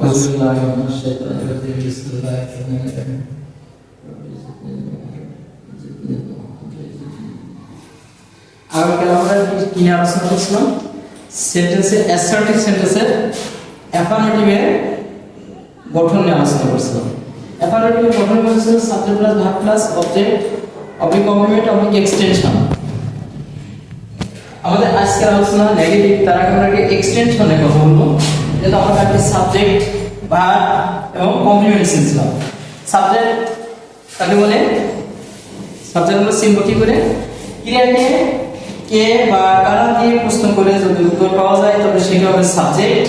أعوذ بالله من الشيطان الرجيم بسم الله الرحمن الرحيم আগামীকাল আমরা কি নিয়ে আলোচনা করছিলাম সেন্টেন্সে অ্যাসার্টিভ সেন্টেন্সের অ্যাফার্মেটিভের গঠন নিয়ে আলোচনা করছিলাম অ্যাফার্মেটিভের গঠন করেছিল subject plus verb plus object oblique complement oblique extension আমাদের আজকের আলোচনা নেগেটিভ তার আগে আমরা একটা এক্সটেনশনের কথা বলবো যেটা আমরা একটা সাবজেক্ট ভার্ব এবং কমপ্লিমেন্ট শিখছিলাম সাবজেক্ট কাকে বলে সাবজেক্ট আমরা চিনব কি করে? ক্রিয়াকে কে বা কারা দিয়ে প্রশ্ন করে যদি উত্তর পাওয়া যায় তবে সেটা হবে সাবজেক্ট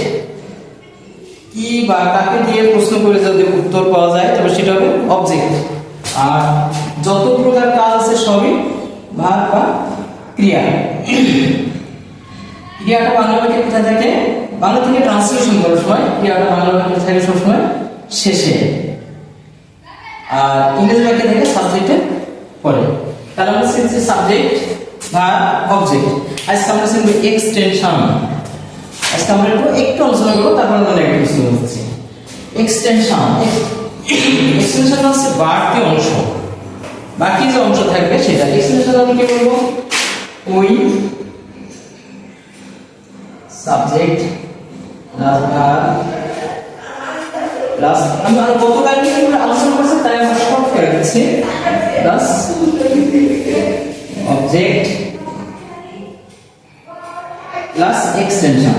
কি বা কাকে দিয়ে প্রশ্ন করে যদি উত্তর পাওয়া যায় তবে সেটা হবে অবজেক্ট আর যত প্রকার কাজ আছে সবই ভাগ বা ক্রিয়া। ক্রিয়াটা বাংলা বাক্যে কোথায় থাকে? বাংলা থেকে ট্রান্সলেশন করার সময় ক্রিয়াটা বাংলা বাক্যে থাকে সবসময় শেষে। আর ইংরেজি বাক্যে থাকে সাবজেক্টে পরে তাহলে আমরা শিখছি সাবজেক্ট বা অবজেক্ট আজকে আমরা শিখব এক্সটেনশন আজকে আমরা একটু একটু আলোচনা করব, তারপর আমরা নেগেটিভ শুরু করছি এক্সটেনশন এক্সটেনশন হচ্ছে বাড়তি অংশ। বাকি যে অংশ থাকবে সেটা। এক্সটেনশন আমরা কি বলব? ওই সাবজেক্ট প্লাস ভার্ব প্লাস আমি গতকাল কি আলোচনা করছি তাই আমরা শর্ট করে দিচ্ছি। অবজেক্ট প্লাস এক্সটেনশন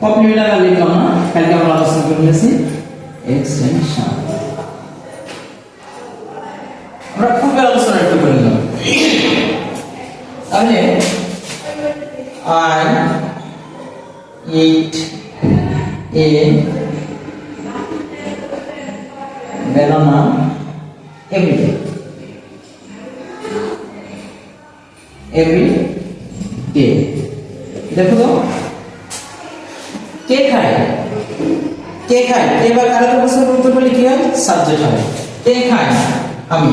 কমপ্লিমেন্ট আর লিখলাম না? কালকে আমরা আলোচনা করে নিয়েছি extension every day. Every day. দেখো তো। কে খায়? কে খায়? কে বা কারা প্রশ্ন উত্তর কি হয়? সাবজেক্ট হয় কে খায়? আমি।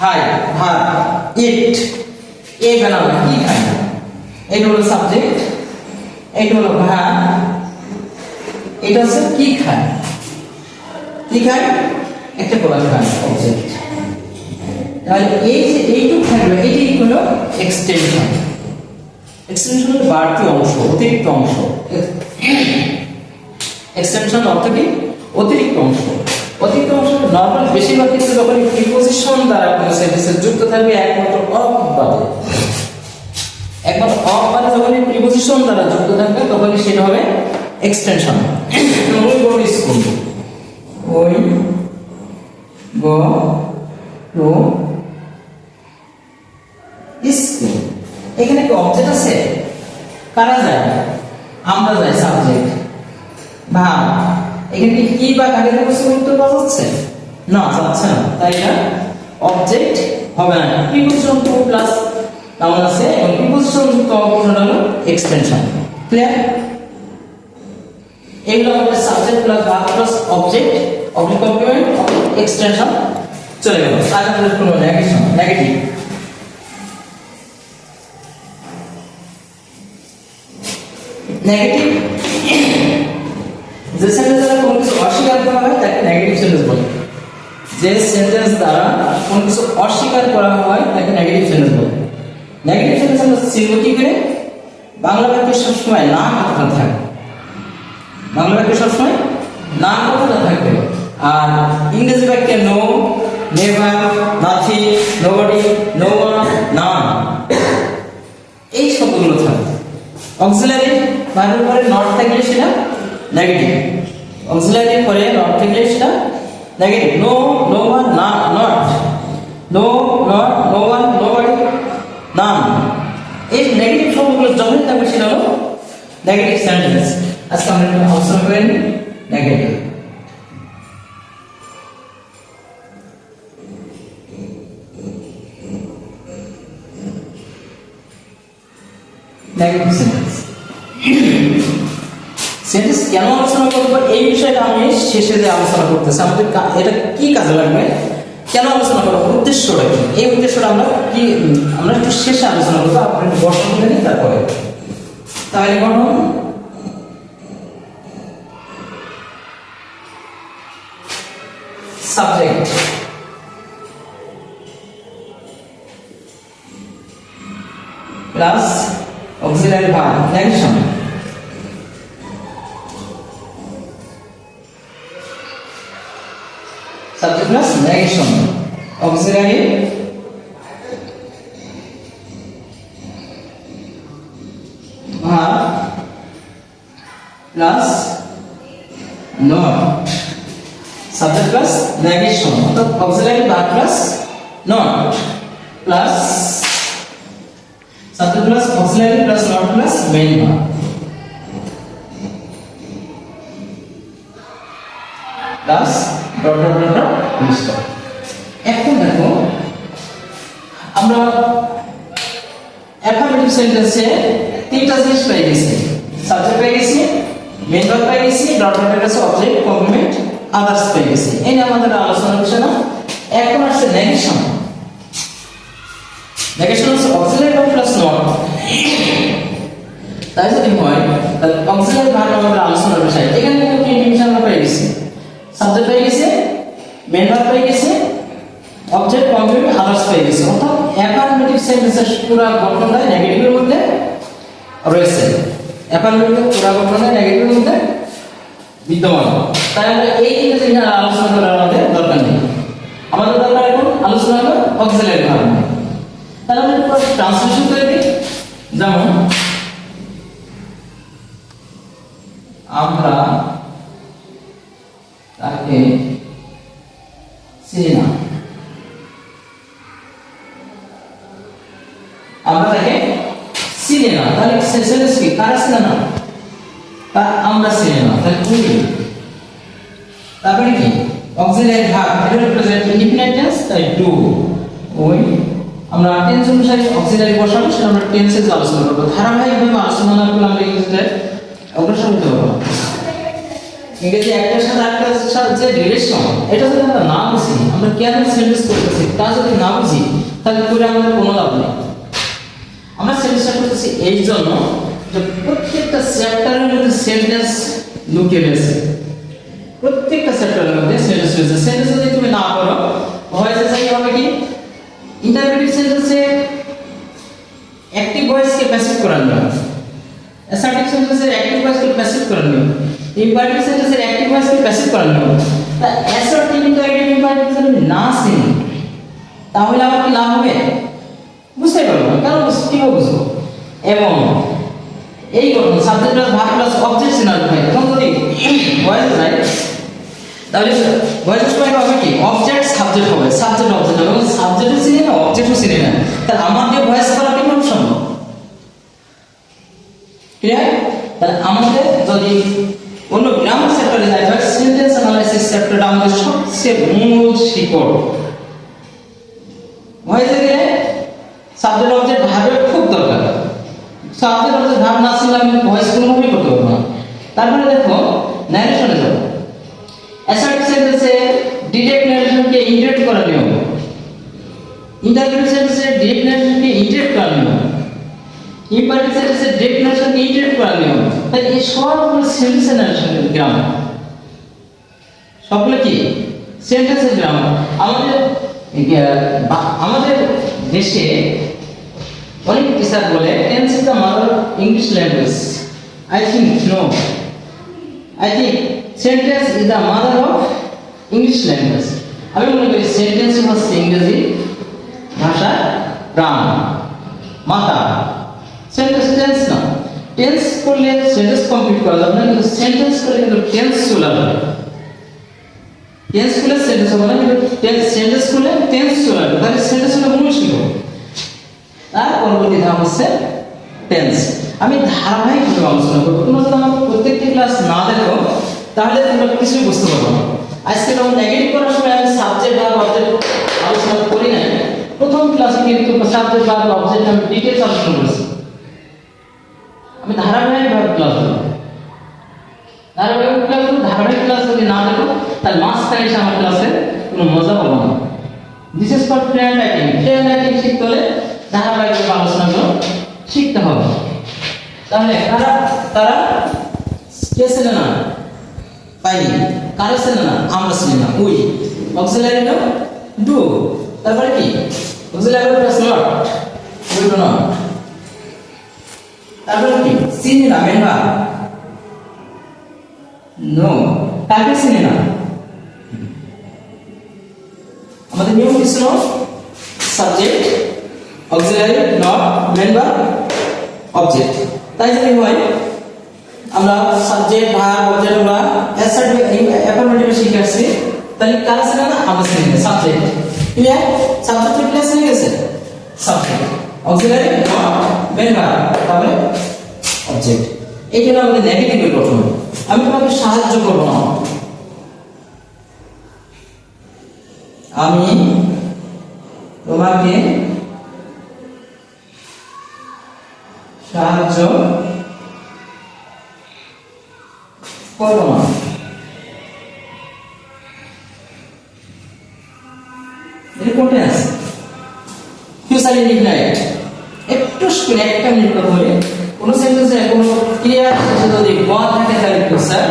হাই ভাত ইট এ বানানো কি খায় এটা হলো সাবজেক্ট এটা হলো ভাত এটা হচ্ছে কি খায়? কি খায়? একটা প্রকার খায় অবজেক্ট তাহলে এই যে এইটুকু থাকবে, এটি হলো এক্সটেনশন এক্সটেনশন হলো বাড়তি অংশ, অতিরিক্ত অংশ। এক্সটেনশন অর্থ কি? অতিরিক্ত অংশ। অতিরিক্ত অংশ নর্মাল বেশিরভাগ ক্ষেত্রে যখন প্রিপোজিশন দ্বারা কোনো সেন্টেন্সে যুক্ত থাকবে, একমাত্র অফ বাদে। একমাত্র অফ বাদে যখন প্রিপোজিশন দ্বারা যুক্ত থাকবে, তখনই সেটা হবে এক্সটেনশন ওই বড় স্কুল ওই গ টু স্কুল। এখানে কি অবজেক্ট আছে? কারা যায়? আমরা যাই সাবজেক্ট ভাব, এখানে কি বা কাকে প্রশ্ন উত্তর পাওয়া যাচ্ছে? না যাচ্ছে না। তাই এটা অবজেক্ট হবে না। প্রিপোজিশন টু প্লাস নাউন আছে। এবং প্রিপোজিশন যুক্ত অপশনটা হলো এক্সটেনশন ক্লিয়ার এগুলো আমাদের subject plus verb plus object object complement extension চলে গেল। আর আমাদের কোনো নেগেটিভ নেগেটিভ যে সেন্টেন্স দ্বারা কোনো কিছু অস্বীকার করা হয়, তাকে নেগেটিভ সেন্টেন্স বলে। যে সেন্টেন্স দ্বারা কোনো কিছু অস্বীকার করা হয়, তাকে নেগেটিভ সেন্টেন্স বলে। নেগেটিভ সেন্টেন্স আমরা চিনব কি করে? বাংলা বাক্যে সবসময় না কথা থাকে। বাংলা বাক্যে সবসময় না কথাটা থাকবে আর ইংরেজি বাক্যে no never nothing nobody no one none এই শব্দগুলো থাকবে অক্সিলারি ভার্বের পরে নট থাকলে সেটা নেগেটিভ অক্সিলারি পরে নট থাকলে সেটা নেগেটিভ নো নো ওয়ান না not no not no one nobody none এই নেগেটিভ শব্দগুলো যখন থাকবে সেটা হলো নেগেটিভ সেন্টেন্স আজকে আমরা আলোচনা করেন নেগেটিভ নেগেটিভ সেন্টেন্স সেন্টেন্স কেন আলোচনা করব? এই বিষয়টা আমি শেষে যে আলোচনা করতেছি, আমাদের এটা কি কাজে লাগবে? কেন আলোচনা করা উদ্দেশ্যটা কি? এই উদ্দেশ্যটা আমরা কি, আমরা একটু শেষে আলোচনা করব আপনি বর্ষণ করে নিন, তারপরে। তাহলে কোনো subject plus auxiliary verb negation subject plus negation auxiliary verb plus not subject plus negation অর্থাৎ auxiliary verb plus not plus subject plus auxiliary plus not plus main verb plus dot dot dot dot মিশ্র এখন দেখো, আমরা affirmative সেন্টেন্সে তিনটা জিনিস পেয়ে গেছি। Subject পেয়ে গেছি মেইন ভার্ব পেয়ে গেছি dot dot dot object complement others পেয়ে গেছি। এই নিয়ে আমাদের আলোচনা বিষয় না। এখন আসছে নেগেশন। হচ্ছে অক্সিলারি ভার্ব প্লাস নট তাই যদি হয়, তাহলে অক্সিলারি ভার্ব আমাদের আলোচনার বিষয় এখানে কিন্তু বিষয় আমরা পেয়ে গেছি। সাবজেক্ট পেয়ে গেছে মেন ভার্ব পেয়ে গেছে অবজেক্ট কমপ্লিমেন্ট আদার্স পেয়ে গেছে। অর্থাৎ অ্যাফার্মেটিভ সেন্টেন্সের পুরো গঠনটা নেগেটিভের মধ্যে রয়েছে। অ্যাফার্মেটিভ পুরো গঠনটা নেগেটিভের মধ্যে বিদ্যমান। তাই আমরা এই তিনটা জিনিস আলোচনা করার আমাদের দরকার নেই। আমাদের দরকার এখন আলোচনা হবে অক্সিলারি ভার্ব। তাহলে আমরা একটু ট্রান্সলেশন করে দিই যেমন আমরা তাকে চিনি না আমরা তাকে চিনি না তাহলে সেন্টেন্স কি কারা চিনে না তা আমরা চিনি না তাহলে উই তারপরে কি অক্সিলারি ভার্ব এটা রিপ্রেজেন্ট ইনডিফিনিট টেন্স তাই ডু ওই আমরা টেন্স অনুসারে অক্সিলারি বসাবো, সেটা আমরা টেন্সে আলোচনা করব। ধারাবাহিকভাবে আলোচনা না করলে আমরা ইংরেজিতে অগ্রসর হতে পারব। ইংরেজি একটার সাথে একটার সাথে যে রিলেশন এটা যদি আমরা না বুঝি, আমরা কেন সেন্টেন্স করতেছি তা যদি না বুঝি, তাহলে করে আমাদের কোনো লাভ নেই। আমরা সেন্টেন্সটা করতেছি এই জন্য যে প্রত্যেকটা চ্যাপ্টারের মধ্যে সেন্টেন্স লুকিয়ে রয়েছে। প্রত্যেকটা চ্যাপ্টারের মধ্যে সেন্টেন্স রয়েছে। সেন্টেন্স যদি তুমি না করো ভয়েসে চাই হবে কি? ইন্টারপ্রেটিভ সেন্টেন্সে অ্যাক্টিভ ভয়েসকে প্যাসিভ করার নিয়ম। অ্যাসার্টিভ সেন্টেন্সের অ্যাক্টিভ ভয়েসকে প্যাসিভ করার নিয়ম। ইম্পারেটিভ সেন্টেন্সের অ্যাক্টিভ ভয়েসকে প্যাসিভ করার নিয়ম। তা অ্যাসার্টিভ ইম্পারেটিভ ইম্পারেটিভ যদি না চিনি তাহলে আমার কি লাভ হবে? বুঝতে পারব না, কারণ কীভাবে বুঝব? এবং এই গঠন subject plus verb plus object scenery হয়। এখন যদি ভয়েস যায় তাহলে ভয়েসের সময় হবে কি? অবজেক্ট সাবজেক্ট হবে সাবজেক্ট অবজেক্ট হবে। এবং সাবজেক্টও চিনি না অবজেক্টও চিনি না। তাহলে আমার দিয়ে ভয়েস করা কীভাবে সম্ভব ক্লিয়ার তাহলে আমাদের যদি অন্য গ্রামার সেক্টরে যাই হয় সেন্টেন্স অ্যানালাইসিস সেক্টরটা আমাদের সবচেয়ে মূল শিকড়। ভয়েসে গেলে সাবজেক্ট অবজেক্ট ভাবের খুব দরকার। সাবজেক্ট অবজেক্ট ভাব না ছিল, আমি ভয়েস কোনোভাবেই করতে পারব না। তারপরে দেখো ন্যারেশনে যাব। ডিরেক্ট ন্যারেশনকে ইন্টারেক্ট করা নিয়ম। ইন্টারভিউ সেন্টেন্সে ডিরেক্ট ন্যারেশনকে ইন্টারেক্ট করা নিয়ম। ইম্পারেটিভ সেন্টেন্সে ডিরেক্ট ন্যারেশনকে ইন্টারেক্ট করা নিয়ম। তাই এই সবগুলো সেন্টেন্সের ন্যারেশনের গ্রামার সবগুলো কি? সেন্টেন্সের গ্রামার আমাদের আমাদের দেশে অনেক টিচার বলে tense is the mother English language I think no I think sentence is the mother of English language আমি মনে করি সেন্টেন্স হচ্ছে ইংরেজি ভাষার প্রাণ মাতা। সেন্টেন্স টেন্স না। টেন্স করলে সেন্টেন্স কমপ্লিট করা যাবে না, কিন্তু সেন্টেন্স করলে কিন্তু টেন্স চলে যাবে। টেন্স করলে সেন্টেন্স হবে না, কিন্তু টেন্স সেন্টেন্স করলে টেন্স চলে আসবে তাহলে সেন্টেন্স হলে মূল শিখো তার পরবর্তী ধাপ হচ্ছে টেন্স আমি ধারাবাহিকভাবে আলোচনা করব। তোমরা যদি আমার প্রত্যেকটি ক্লাস না দেখো তাহলে তোমরা কিছুই বুঝতে পারবে না। আজকে যখন নেগেটিভ করার সময় আমি সাবজেক্ট আর অবজেক্ট আলোচনা করি নাই, প্রথম ক্লাসে কিন্তু সাবজেক্ট আর অবজেক্ট আমি ডিটেলস আলোচনা করেছি। আমি ধারাবাহিকভাবে ক্লাস দেবো। ধারাবাহিক ক্লাস ধারাবাহিক ক্লাস যদি না দেখো তাহলে মাঝখানে এসে আমার ক্লাসে কোনো মজা পাবো না। বিশেষ করে ট্রেন রাইটিং ট্রেন রাইটিং শিখতে হলে ধারাবাহিক আলোচনাগুলো শিখতে হবে। তাহলে তারা তারা কে না? পাইনি। কারও ছিল না, আমরা ছিল না। উই অক্সিলারি হলো ডু তারপরে কি? Auxiliary plus not we do not তারপরে কি? না মেনবা নো কাকে চিনি না। আমাদের নিয়ম কি ছিল? সাবজেক্ট অক্সিলারি নট মেনবার অবজেক্ট তাই যদি হয় সাবজেক্ট ভার্ব অবজেক্ট বা অ্যাসার্টিভ শিখে আসছি। তাহলে কার ছিল না আমরা সাবজেক্ট ক্লিয়ার সাবজেক্ট ক্লিয়ার হয়ে গেছে? সাবজেক্ট অক্সিলারি মেনবার তাহলে অবজেক্ট এই জন্য আমাদের নেগেটিভের গঠন আমি তোমাকে সাহায্য করব না। আমি তোমাকে সাহায্য করব না আছে। ফিউচার ইনডিফিনাইট একটু শুনে একটা মিনিট কথা বলি। কোন সেন্টেন্সে কোন ক্রিয়া শেষে যদি গ থাকে তাহলে ফিউচার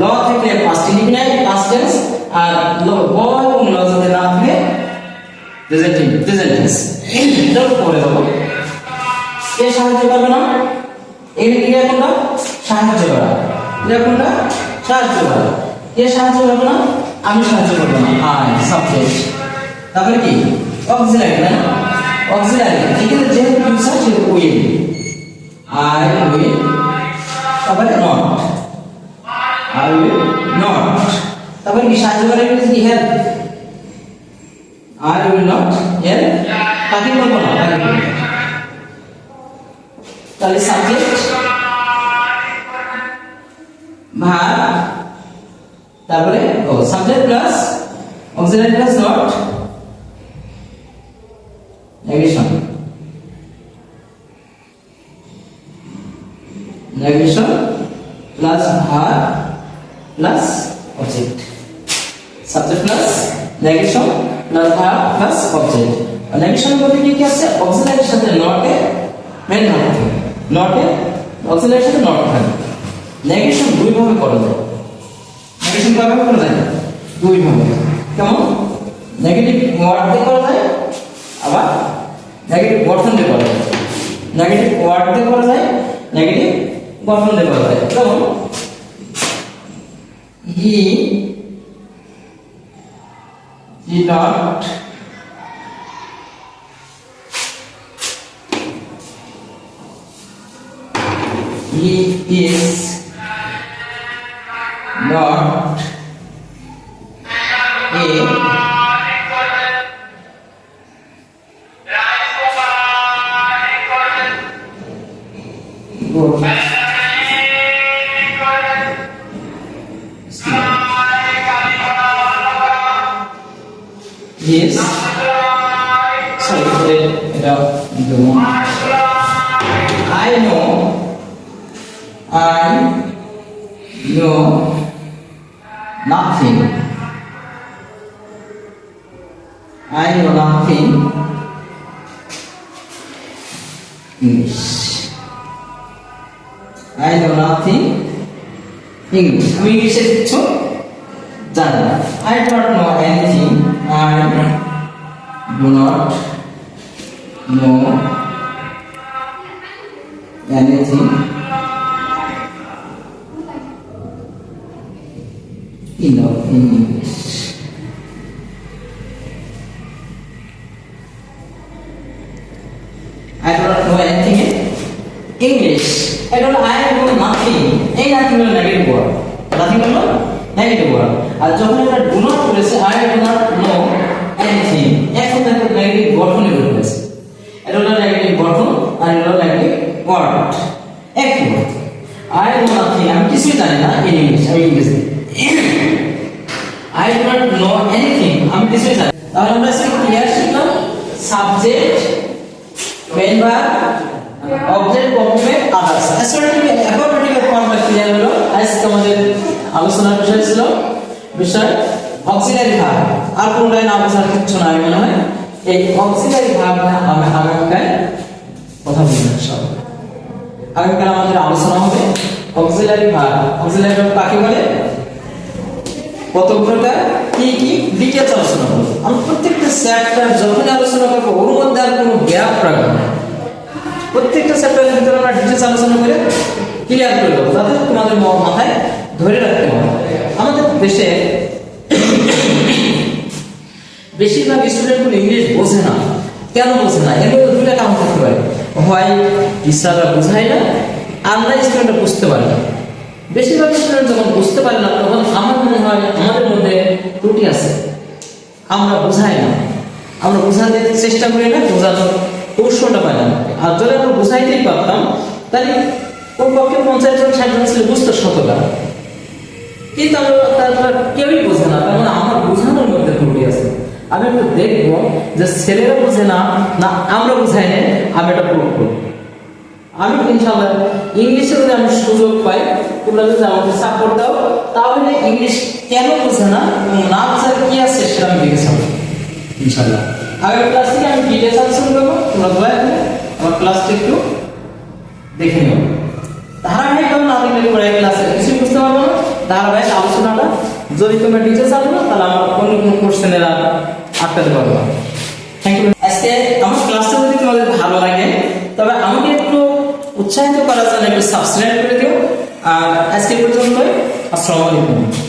ল থাকলে পাস্ট ইনডিফিনাইট পাস্ট টেন্স আর ল গ এবং ল যদি না থাকে প্রেজেন্ট প্রেজেন্ট টেন্স এটাও পড়ে দেবো কে সাহায্য করবে না? এই ক্রিয়া কোনটা? সাহায্য করা। কোনটা? সাহায্য করা কে সাহায্য করবে না? আমি সাহায্য করব না। আই সাবজেক্ট তারপরে কি? অক্সিলারি না? অক্সিলারি এখানে যেহেতু ফিউচার সেহেতু উইল আই উইল তারপরে নট আই উইল নট তারপরে কি সাহায্য করে কি help I will not help করব করব না? তাহলে সাবজেক্ট ভার, তারপরে ও subject plus auxiliary plus not negation negation plus verb plus object subject plus negation plus verb plus object negation বলতে কি কি আছে? অক্সিলারির সাথে নটে মেন ভাগ থাকে নটে অক্সিলারির সাথে নট থাকে নেগেশন দুই ভাবে করা যায়। নেগেশন কয় ভাবে করা যায়? দুই ভাবে। কেমন? নেগেটিভ ওয়ার্ড দিয়ে করা যায়, আবার নেগেটিভ গঠন দিয়ে করা যায়। নেগেটিভ ওয়ার্ড দিয়ে করা যায় নেগেটিভ গঠন দিয়ে করা যায়। যেমন হি did not he is not a Yes. Sorry, it up the one. I know. I know. Nothing. I know nothing. English. I know nothing. English. আমি ইংলিশে কিছু জানি না I do not know anything. I do not know in the in English. I do not know anything in English. I don't I know nothing. এই nothing হলো negative word. Nothing হলো negative word. আর যখন এটা do not বলেছে I do not know anything. এখন দেখো negative গঠনে বের হয়েছে এটা হলো নেগেটিভ গঠন আর এটা হলো নেগেটিভ ওয়ার্ড একই word. I know nothing. আমি কিছুই জানি না in English. আমি ইংরেজি I do not know anything. আমি কিছুই জানি না। তাহলে আমরা আজকে ক্লিয়ার শিখলাম subject main verb object complement others assertive affirmative ফর্মটা ক্লিয়ার হলো আজকে আমাদের আলোচনার বিষয় ছিল, বিষয় অক্সিলারি ভার্ব আর কোনটাই না বোঝার কিছু নাই মনে হয়। এই অক্সিলারি ভার্ব না আমি আগামীকাল কথা বলব সব আগামীকাল আমাদের আলোচনা হবে অক্সিলারি ভার্ব অক্সিলারি ভার্ব কাকে বলে? কত প্রকার কি কি? ডিটেলস আলোচনা করব। আমি প্রত্যেকটা চ্যাপ্টার যখন আলোচনা করব, ওর মধ্যে আর কোনো গ্যাপ রাখব না। প্রত্যেকটা চ্যাপ্টারের ভিতরে আমরা ডিটেলস আলোচনা করে ক্লিয়ার করে দেবো, যাতে তোমাদের মাথায় ধরে রাখতে হবে আমাদের দেশে বেশিরভাগ স্টুডেন্টগুলো ইংলিশ বোঝে না। কেন বোঝে না? মধ্যে দুইটা কারণ থাকতে পারে। হয় টিচাররা বোঝায় না, আর না স্টুডেন্টরা বুঝতে পারে না। বেশিরভাগ স্টুডেন্ট যখন বুঝতে পারে না তখন আমার মনে হয় আমাদের মধ্যে ত্রুটি আছে। আমরা বোঝাই না। আমরা বোঝাতে চেষ্টা করি না বোঝানোর কৌশলটা পাই না আর যদি আমরা বোঝাইতেই পারতাম, তাহলে ওর পক্ষে পঞ্চাশ জন, ষাট জন ছিল, বুঝতো শতটা কিন্তু আমরা তারপর কেউই বোঝে না, তার মানে আমার বোঝানোর মধ্যে ত্রুটি আছে। আমি একটু দেখব যে ছেলেরা বোঝে না না আমরা বোঝাই না, আমি এটা প্রুভ করব। আমি ইনশাল্লাহ ইংলিশে যদি আমি সুযোগ পাই, তোমরা যদি আমাকে সাপোর্ট দাও তাহলে ইংলিশ কেন বোঝে না? এবং না বোঝার কি আছে সেটা আমি দেখেছিলাম ইনশাল্লাহ। আগের ক্লাস থেকে আমি ডিটেলস আলোচনা করব তোমরা দয়া করে আমার ক্লাসটা একটু দেখে নিও। ধারাবাহিকভাবে না দেখলে তোমরা এই ক্লাসে কিছু বুঝতে পারব না। ধারাবাহিক আলোচনাটা যদি তোমরা ডিটেলস আলো না তাহলে আমার অন্য কোনো কোশ্চেনের আর আটকাতে পারব না। থ্যাংক ইউ আজকে আমার ক্লাসটা যদি তোমাদের ভালো লাগে তবে আমাকে একটু উৎসাহিত করার জন্য একটু সাবস্ক্রাইব করে দিও। আর আজকে পর্যন্তই। আসসালামু আলাইকুম